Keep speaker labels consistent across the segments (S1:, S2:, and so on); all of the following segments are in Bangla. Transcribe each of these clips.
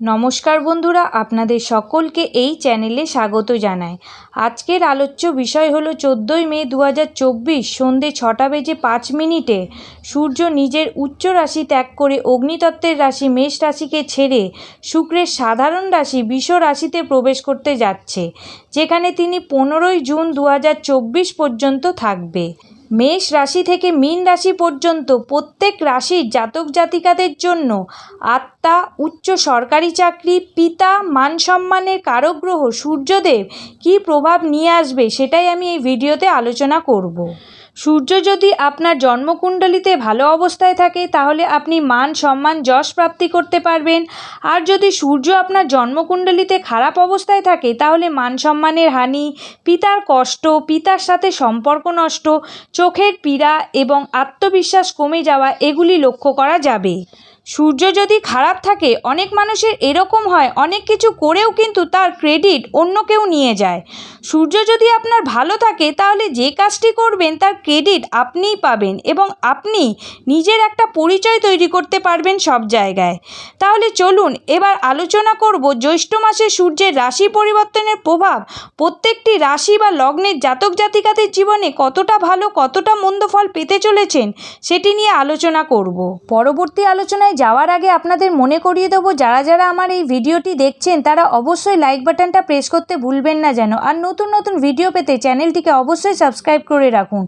S1: নমস্কার বন্ধুরা, আপনাদের সকলকে এই চ্যানেলে স্বাগত জানাই। আজকের আলোচ্য বিষয় হলো চোদ্দোই মে দু হাজার চব্বিশ সন্ধে ছটা বেজে পাঁচ মিনিটে সূর্য নিজের উচ্চ রাশি ত্যাগ করে অগ্নিতত্ত্বের রাশি মেষ রাশিকে ছেড়ে শুক্রের সাধারণ রাশি বিষ রাশিতে প্রবেশ করতে যাচ্ছে, যেখানে তিনি পনেরোই জুন দু হাজার চব্বিশ পর্যন্ত থাকবে। মেষ রাশি থেকে মীন রাশি পর্যন্ত প্রত্যেক রাশির জাতক জাতিকাদের জন্য আত্মা, উচ্চ সরকারি চাকরি, পিতা, মান সম্মানের কারক গ্রহ সূর্যদেব কী প্রভাব নিয়ে আসবে সেটাই আমি এই ভিডিওতে আলোচনা করব। সূর্য যদি আপনার জন্মকুণ্ডলিতে ভালো অবস্থায় থাকে, তাহলে আপনি মান, সম্মান, যশ প্রাপ্তি করতে পারবেন। আর যদি সূর্য আপনার জন্মকুণ্ডলিতে খারাপ অবস্থায় থাকে, তাহলে মান, সম্মানের হানি, পিতার কষ্ট, পিতার সাথে সম্পর্ক নষ্ট, চোখের পীড়া এবং আত্মবিশ্বাস কমে যাওয়া, এগুলি লক্ষ্য করা যাবে। সূর্য যদি খারাপ থাকে, অনেক মানুষের এরকম হয়, অনেক কিছু করেও কিন্তু তার ক্রেডিট অন্য কেউ নিয়ে যায়। সূর্য যদি আপনার ভালো থাকে, তাহলে যে কাজটি করবেন, তার ক্রেডিট আপনিই পাবেন এবং আপনি নিজের একটা পরিচয় তৈরি করতে পারবেন সব জায়গায়। তাহলে চলুন, এবার আলোচনা করব জ্যৈষ্ঠ মাসে সূর্যের রাশি পরিবর্তনের প্রভাব। প্রত্যেকটি রাশি বা লগ্নের জাতক জাতিকাদের জীবনে কতটা ভালো, কতটা মন্দ ফল পেতে চলেছেন, সেটি নিয়ে আলোচনা করব। পরবর্তী আলোচনায় যাওয়ার আগে আপনাদের মনে করিয়ে দেবো, যারা যারা আমার এই ভিডিওটি দেখছেন, তারা অবশ্যই লাইক বাটনটা প্রেস করতে ভুলবেন না যেন। আর নতুন নতুন ভিডিও পেতে চ্যানেলটিকে অবশ্যই সাবস্ক্রাইব করে রাখুন।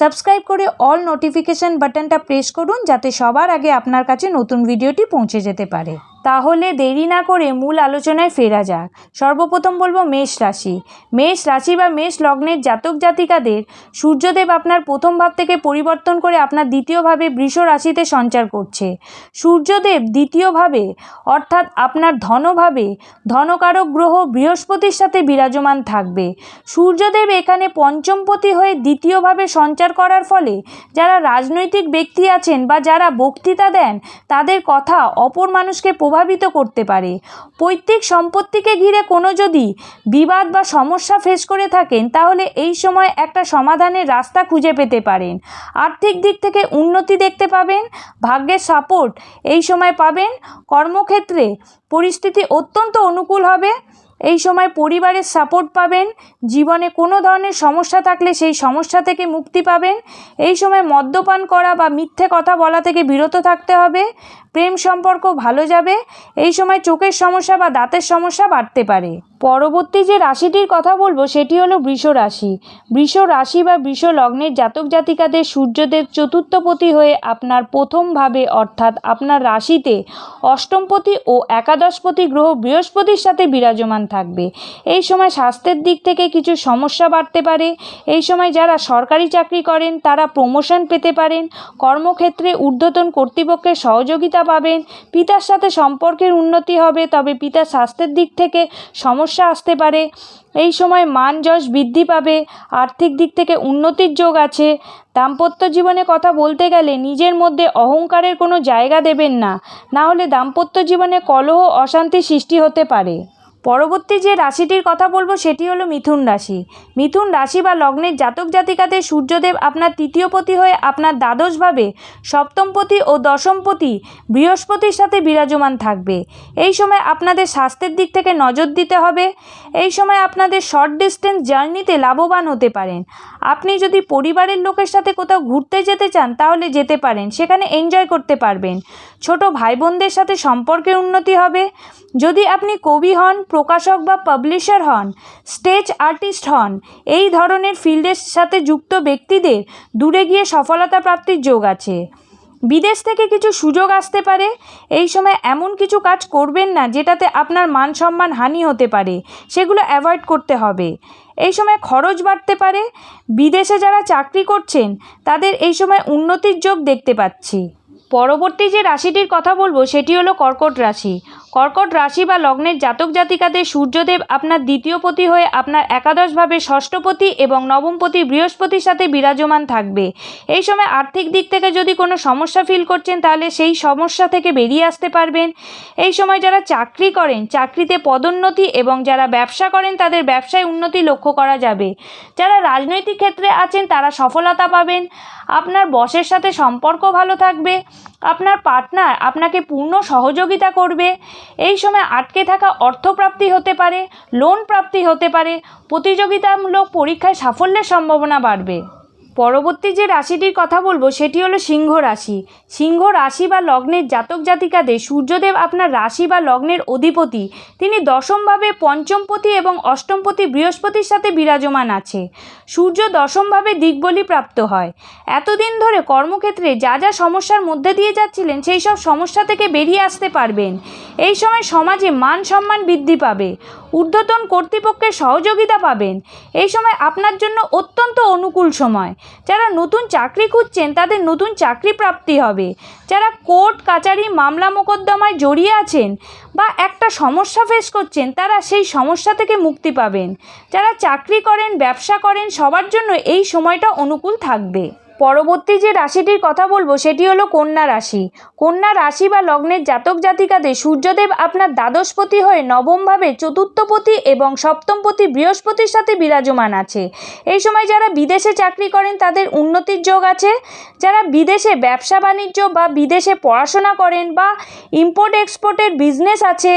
S1: সাবস্ক্রাইব করে অল নোটিফিকেশান বাটনটা প্রেস করুন, যাতে সবার আগে আপনার কাছে নতুন ভিডিওটি পৌঁছে যেতে পারে। তাহলে দেরি না করে মূল আলোচনায় ফেরা যাক। সর্বপ্রথম বলব মেষ রাশি। মেষ রাশি বা মেষ লগ্নের জাতক জাতিকাদের সূর্যদেব আপনার প্রথম ভাব থেকে পরিবর্তন করে আপনার দ্বিতীয়ভাবে বৃষ রাশিতে সঞ্চার করছে। সূর্যদেব দ্বিতীয়ভাবে অর্থাৎ আপনার ধনভাবে, ধনকারক গ্রহ বৃহস্পতির সাথে বিরাজমান থাকবে। সূর্যদেব এখানে পঞ্চমপতি হয়ে দ্বিতীয়ভাবে সঞ্চার করার ফলে যারা রাজনৈতিক ব্যক্তি আছেন বা যারা বক্তৃতা দেন, তাদের কথা অপর মানুষকে প্রভাবিত করতে পারে। পৈতৃক সম্পত্তিকে ঘিরে কোনো যদি বিবাদ বা সমস্যা ফেস করে থাকেন, তাহলে এই সময় একটা সমাধানের রাস্তা খুঁজে পেতে পারেন। আর্থিক দিক থেকে উন্নতি দেখতে পাবেন, ভাগ্যের সাপোর্ট এই সময় পাবেন, কর্মক্ষেত্রে পরিস্থিতি অত্যন্ত অনুকূল হবে, এই সময় পরিবারের সাপোর্ট পাবেন, জীবনে কোনো ধরনের সমস্যা থাকলে সেই সমস্যা থেকে মুক্তি পাবেন, এই সময় মদ্যপান করা বা মিথ্যে কথা বলা থেকে বিরত থাকতে হবে প্রেম সম্পর্ক ভালো যাবে, এই সময় চোখের সমস্যা বা দাঁতের সমস্যা বাড়তে পারে। পরবর্তী যে রাশিটির কথা বলব, সেটি হলো বৃষ রাশি। বৃষ রাশি বা বৃষ লগ্নের জাতক জাতিকাদের সূর্যদেব চতুর্থপতি হয়ে আপনার প্রথমভাবে অর্থাৎ আপনার রাশিতে অষ্টমপতি ও একাদশপতি গ্রহ বৃহস্পতির সাথে বিরাজমান থাকবে। এই সময় স্বাস্থ্যের দিক থেকে কিছু সমস্যা বাড়তে পারে। এই সময় যারা সরকারি চাকরি করেন, তারা প্রমোশন পেতে পারেন। কর্মক্ষেত্রে ঊর্ধ্বতন কর্তৃপক্ষের সহযোগিতা পাবেন। পিতার সাথে সম্পর্কের উন্নতি হবে, তবে পিতার স্বাস্থ্যের দিক থেকে সমস্যা আসতে পারে। এই সময় মান যশ বৃদ্ধি পাবে, আর্থিক দিক থেকে উন্নতির যোগ আছে। দাম্পত্য জীবনে কথা বলতে গেলে নিজের মধ্যে অহংকারের কোনো জায়গা দেবেন না না হলে দাম্পত্য জীবনে কলহ অশান্তি সৃষ্টি হতে পারে। পরবর্তী যে রাশিটির কথা বলব সেটি হলো মিথুন রাশি। মিথুন রাশি বা লগ্নের জাতক জাতিকাতে সূর্যদেব আপনার তৃতীয় পতি হয়ে আপনার দ্বাদশভাবে সপ্তমপতি ও দশমপতি বৃহস্পতির সাথে বিরাজমান থাকবে। এই সময় আপনাদের স্বাস্থ্যের দিক থেকে নজর দিতে হবে। এই সময় আপনাদের শর্ট ডিস্টেন্স জার্নিতে লাভবান হতে পারেন। আপনি যদি পরিবারের লোকের সাথে কোথাও ঘুরতে যেতে চান, তাহলে যেতে পারেন। সেখানে এনজয় করতে পারবেন। ছোট ভাই বোনদের সাথে সম্পর্কের উন্নতি হবে। যদি আপনি কবি হন, প্রকাশক বা পাবলিশার হন স্টেজ আর্টিস্ট হন, এই ধরনের ফিল্ডের সাথে যুক্ত ব্যক্তিদের দূরে গিয়ে সফলতা প্রাপ্তির যোগ আছে। বিদেশ থেকে কিছু সুযোগ আসতে পারে। এই সময় এমন কিছু কাজ করবেন না, যেটাতে আপনার মান সম্মান হানি হতে পারে। সেগুলো অ্যাভয়েড করতে হবে। এই সময় খরচ বাড়তে পারে। বিদেশে যারা চাকরি করছেন, তাদের এই সময় উন্নতির যোগ দেখতে পাচ্ছি। পরবর্তী যে রাশিটির কথা বলব, সেটি হলো কর্কট রাশি। কর্কট রাশি বা লগ্নের জাতক জাতিকাদের সূর্যদেব আপনার দ্বিতীয়পতি হয়ে আপনার একাদশভাবে ষষ্ঠপতি এবং নবমপতি বৃহস্পতির সাথে বিরাজমান থাকবে। এই সময় আর্থিক দিক থেকে যদি কোনো সমস্যা ফিল করছেন, তাহলে সেই সমস্যা থেকে বেরিয়ে আসতে পারবেন। এই সময় যারা চাকরি করেন, চাকরিতে পদোন্নতি এবং যারা ব্যবসা করেন, তাদের ব্যবসায় উন্নতি লক্ষ্য করা যাবে। যারা রাজনৈতিক ক্ষেত্রে আছেন, তারা সফলতা পাবেন। আপনার বসের সাথে সম্পর্ক ভালো থাকবে। আপনার পার্টনার আপনাকে পূর্ণ সহযোগিতা করবে। এই সময় আটকে থাকা অর্থপ্রাপ্তি হতে পারে, লোন প্রাপ্তি হতে পারে, প্রতিযোগিতামূলক পরীক্ষায় সাফল্যের সম্ভাবনা বাড়বে। পরবর্তী যে রাশিটির কথা বলব, সেটি হলো সিংহ রাশি। সিংহ রাশি বা লগ্নের জাতক জাতিকাদের সূর্যদেব আপনার রাশি বা লগ্নের অধিপতি। তিনি দশমভাবে পঞ্চমপতি এবং অষ্টমপতি বৃহস্পতির সাথে বিরাজমান আছে। সূর্য দশমভাবে দিকবলি প্রাপ্ত হয়। এতদিন ধরে কর্মক্ষেত্রে যা যা সমস্যার মধ্যে দিয়ে যাচ্ছিলেন, সেই সব সমস্যা থেকে বেরিয়ে আসতে পারবেন। এই সময় সমাজে মান সম্মান বৃদ্ধি পাবে। ঊর্ধ্বতন কর্তৃপক্ষের সহযোগিতা পাবেন। এই সময় আপনার জন্য অত্যন্ত অনুকূল সময়। যারা নতুন চাকরি খুঁজছেন, তাদের নতুন চাকরি প্রাপ্তি হবে। যারা কোর্ট, কাচারি, মামলা মোকদ্দমায় জড়িয়ে আছেন বা একটা সমস্যা ফেস করছেন, তারা সেই সমস্যা থেকে মুক্তি পাবেন। যারা চাকরি করেন, ব্যবসা করেন, সবার জন্য এই সময়টা অনুকূল থাকবে। পরবর্তী যে রাশিটির কথা বলব, সেটি হলো কন্যা রাশি। কন্যা রাশি বা লগ্নের জাতক জাতিকাদের সূর্যদেব আপনার দ্বাদশপতি হয়ে নবমভাবে চতুর্থপতি এবং সপ্তমপতি বৃহস্পতির সাথে বিরাজমান আছে। এই সময় যারা বিদেশে চাকরি করেন, তাদের উন্নতির যোগ আছে। যারা বিদেশে ব্যবসা বাণিজ্য বা বিদেশে পড়াশোনা করেন বা ইম্পোর্ট এক্সপোর্টের বিজনেস আছে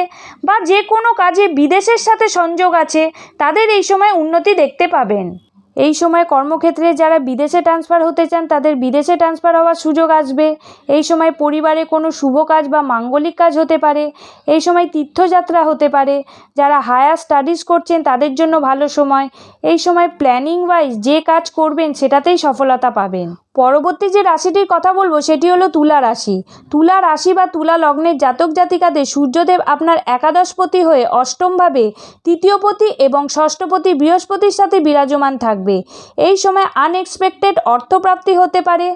S1: বা যে কোনো কাজে বিদেশের সাথে সংযোগ আছে, তাদের এই সময় উন্নতি দেখতে পাবেন। এই সময় কর্মক্ষেত্রে যারা বিদেশে ট্রান্সফার হতে চান, তাদের বিদেশে ট্রান্সফার হওয়ার সুযোগ আসবে। এই সময় পরিবারে কোনো শুভ কাজ বা মাঙ্গলিক কাজ হতে পারে। এই সময় তীর্থযাত্রা হতে পারে। যারা হায়ার স্টাডিজ করছেন, তাদের জন্য ভালো সময়। এই সময় প্ল্যানিং ওয়াইজ যে কাজ করবেন, সেটাতেই সফলতা পাবেন। পরবর্তী যে রাশিটির কথা বলব, সেটি হলো তুলা রাশি। তুলা রাশি বা তুলা লগ্নের জাতক জাতিকাদের সূর্যদেব আপনার একাদশপতি হয়ে অষ্টমভাবে তৃতীয়পতি এবং ষষ্ঠপতি বৃহস্পতির সাথে বিরাজমান থাকবে। এই সময় আনএক্সপেক্টেড অর্থপ্রাপ্তি হতে পারে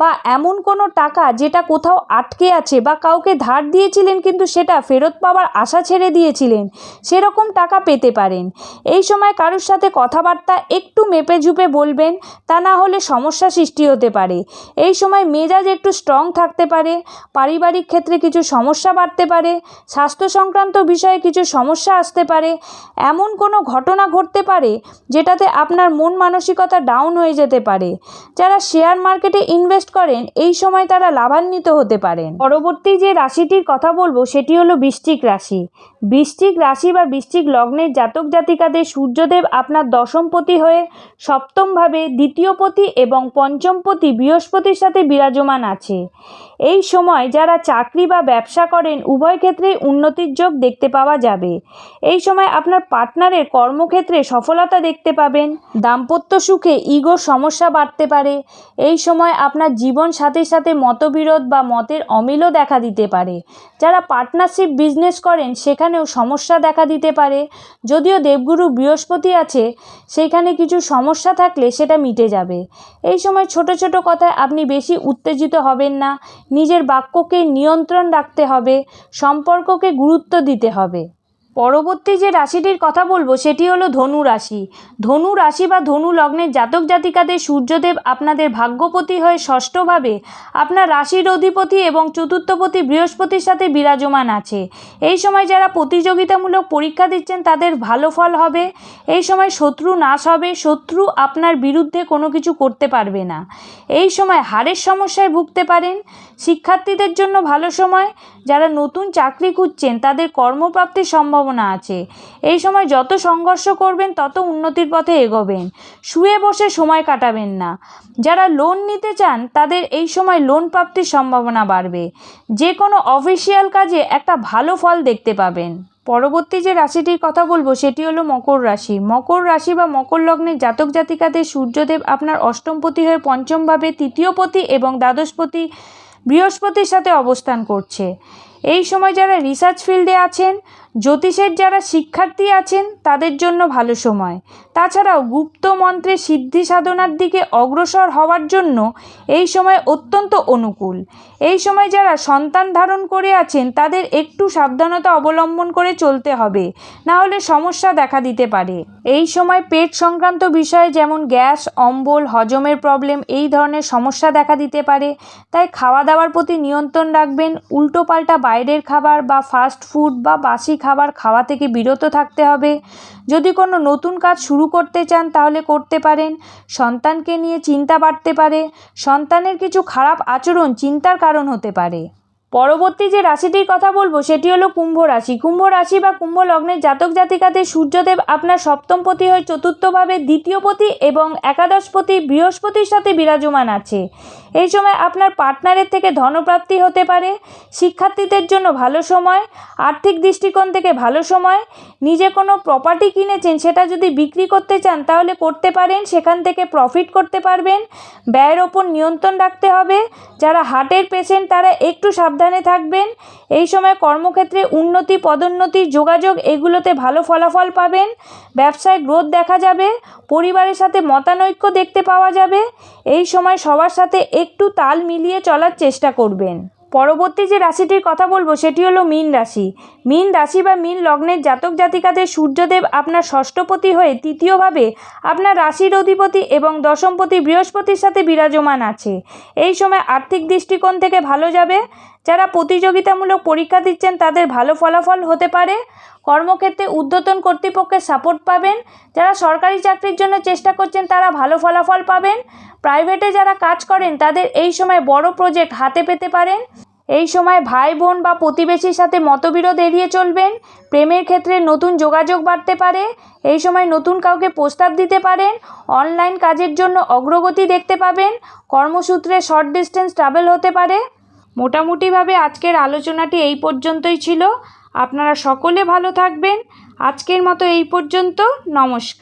S1: বা এমন কোনো টাকা যেটা কোথাও আটকে আছে বা কাউকে ধার দিয়েছিলেন কিন্তু সেটা ফেরত পাওয়ার আশা ছেড়ে দিয়েছিলেন, সেরকম টাকা পেতে পারেন। এই সময় কারোর সাথে কথাবার্তা একটু মেপে ঝুপে বলবেন, তা না হলে সমস্যা সৃষ্টি হতে পারে। এই সময় মেজাজ একটু স্ট্রং থাকতে পারে, পারিবারিক ক্ষেত্রে কিছু সমস্যা বাড়তে পারে, স্বাস্থ্য সংক্রান্ত বিষয়ে কিছু সমস্যা আসতে পারে, এমন কোনো ঘটনা ঘটতে পারে যেটাতে আপনার মন মানসিকতা ডাউন হয়ে যেতে পারে। যারা শেয়ার মার্কেটে ইনভেস্ট করেন, এই সময় তারা লাভান্বিত হতে পারেন। পরবর্তী যে রাশিটির কথা বলব, সেটি হলো বৃশ্চিক রাশি। বৃশ্চিক রাশি বা বৃষ্টিক লগ্নের জাতক জাতিকাদের সূর্যদেব আপনার দশমপতি হয়ে সপ্তমভাবে দ্বিতীয়পতি এবং পঞ্চমপতি বৃহস্পতির সাথে বিরাজমান আছে। এই সময় যারা চাকরি বা ব্যবসা করেন, উভয় ক্ষেত্রেই উন্নতির যোগ দেখতে পাওয়া যাবে। এই সময় আপনার পার্টনারের কর্মক্ষেত্রে সফলতা দেখতে পাবেন। দাম্পত্য সুখে ইগোর সমস্যা বাড়তে পারে। এই সময় আপনার জীবন সাথে সাথে মতবিরোধ বা মতের অমিলও দেখা দিতে পারে। যারা পার্টনারশিপ বিজনেস করেন সেখানেও সমস্যা দেখা দিতে পারে। যদিও দেবগুরু বৃহস্পতি আছে সেইখানে কিছু সমস্যা থাকলে সেটা মিটে যাবে। এই সময় ছোট ছোট কথায় আপনি বেশি উত্তেজিত হবেন না। নিজের বাক্যকে নিয়ন্ত্রণ রাখতে হবে, সম্পর্ককে গুরুত্ব দিতে হবে। পরবর্তী যে রাশিটির কথা বলব, সেটি হলো ধনু রাশি। ধনু রাশি বা ধনু লগ্নের জাতক জাতিকাদের সূর্যদেব আপনাদের ভাগ্যপতি হয়ে ষষ্ঠভাবে আপনার রাশির অধিপতি এবং চতুর্থপতি বৃহস্পতির সাথে বিরাজমান আছে। এই সময় যারা প্রতিযোগিতামূলক পরীক্ষা দিচ্ছেন, তাদের ভালো ফল হবে। এই সময় শত্রু নাশ হবে। শত্রু আপনার বিরুদ্ধে কোনো কিছু করতে পারবে না। এই সময় হাড়ের সমস্যায় ভুগতে পারেন। শিক্ষার্থীদের জন্য ভালো সময়, যারা নতুন চাকরি খুঁজছেন তাদের কর্মপ্রাপ্তির সম্ভাবনা আছে। এই সময় যত সংঘর্ষ করবেন, তত উন্নতির পথে এগোবেন। শুয়ে বসে সময় কাটাবেন না। যারা লোন নিতে চান, তাদের এই সময় লোন প্রাপ্তির সম্ভাবনা বাড়বে। যে কোনো অফিসিয়াল কাজে একটা ভালো ফল দেখতে পাবেন। পরবর্তী যে রাশিটির কথা বলব, সেটি হলো মকর রাশি। মকর রাশি বা মকর লগ্নের জাতক জাতিকাদের সূর্যদেব আপনার অষ্টমপতি হয়ে পঞ্চমভাবে তৃতীয়পতি এবং দ্বাদশপতি বৃহস্পতির সাথে অবস্থান করছে। এই সময় যারা রিসার্চ ফিল্ডে আছেন, জ্যোতিষের যারা শিক্ষার্থী আছেন, তাদের জন্য ভালো সময়। তাছাড়াও গুপ্ত মন্ত্রে সিদ্ধি সাধনার দিকে অগ্রসর হওয়ার জন্য এই সময় অত্যন্ত অনুকূল। এই সময় যারা সন্তান ধারণ করে আছেন, তাদের একটু সাবধানতা অবলম্বন করে চলতে হবে না হলে সমস্যা দেখা দিতে পারে। এই সময় পেট সংক্রান্ত বিষয়ে যেমন গ্যাস, অম্বল, হজমের প্রবলেম, এই ধরনের সমস্যা দেখা দিতে পারে। তাই খাওয়া দাওয়ার প্রতি নিয়ন্ত্রণ রাখবেন, উল্টোপাল্টা বাইরের খাবার বা ফাস্ট ফুড বা বাসি খাবার খাওয়া থেকে বিরত থাকতে হবে। যদি কোনো নতুন কাজ শুরু করতে চান তাহলে করতে পারেন। সন্তানকে নিয়ে চিন্তা বাড়তে পারে। সন্তানের কিছু খারাপ আচরণ চিন্তার কারণ হতে পারে। পরবর্তী যে রাশিটির কথা বলব, সেটি হলো কুম্ভ রাশি। কুম্ভ রাশি বা কুম্ভ লগ্নের জাতক জাতিকাদের সূর্যদেব আপনার সপ্তমপতি হয় চতুর্থভাবে দ্বিতীয়পতি এবং একাদশপতি বৃহস্পতির সাথে বিরাজমান আছে। এই সময় আপনার পার্টনারের থেকে ধনপ্রাপ্তি হতে পারে, শিক্ষার্থীদের জন্য ভালো সময়, আর্থিক দৃষ্টিকোণ থেকে ভালো সময়, নিজে কোনো প্রপার্টি কিনেছেন সেটা যদি বিক্রি করতে চান তাহলে করতে পারেন, সেখান থেকে প্রফিট করতে পারবেন, ব্যয়ের ওপর নিয়ন্ত্রণ রাখতে হবে, যারা হার্টের পেশেন্ট তারা একটু সাবধানে থাকবেন, এই সময় কর্মক্ষেত্রে উন্নতি, পদোন্নতি, যোগাযোগ এগুলোতে ভালো ফলাফল পাবেন, ব্যবসায় গ্রোথ দেখা যাবে, পরিবারের সাথে মতানৈক্য দেখতে পাওয়া যাবে, এই সময় সবার সাথে একটু তাল মিলিয়ে চলার চেষ্টা করবেন। পরবর্তী যে রাশিটির কথা বলব, সেটি হলো মীন রাশি। মীন রাশি বা মীন লগ্নের জাতক জাতিকাদের সূর্যদেব আপনার ষষ্ঠপতি হয়ে তৃতীয়ভাবে আপনার রাশির অধিপতি এবং দশমপতি বৃহস্পতির সাথে বিরাজমান আছে। এই সময় আর্থিক দৃষ্টিকোণ থেকে ভালো যাবে। যারা প্রতিযোগিতামূলক পরীক্ষা দিচ্ছেন, তাদের ভালো ফলাফল হতে পারে। কর্মক্ষেত্রে ঊর্ধ্বতন কর্তৃপক্ষের সাপোর্ট পাবেন। যারা সরকারি চাকরির জন্য চেষ্টা করছেন, তারা ভালো ফলাফল পাবেন। প্রাইভেটে যারা কাজ করেন, তাদের এই সময় বড় প্রজেক্ট হাতে পেতে পারেন। এই সময় ভাই, বোন বা প্রতিবেশীর সাথে মতবিরোধ এড়িয়ে চলবেন। প্রেমের ক্ষেত্রে নতুন যোগাযোগ বাড়তে পারে। এই সময় নতুন কাউকে প্রস্তাব দিতে পারেন। অনলাইন কাজের জন্য অগ্রগতি দেখতে পাবেন। কর্মসূত্রে শর্ট ডিস্টেন্স ট্রাভেল হতে পারে। মোটামুটিভাবে আজকের আলোচনাটি এই পর্যন্তই ছিল। আপনারা সকলে ভালো থাকবেন। আজকের মতো এই পর্যন্ত। নমস্কার।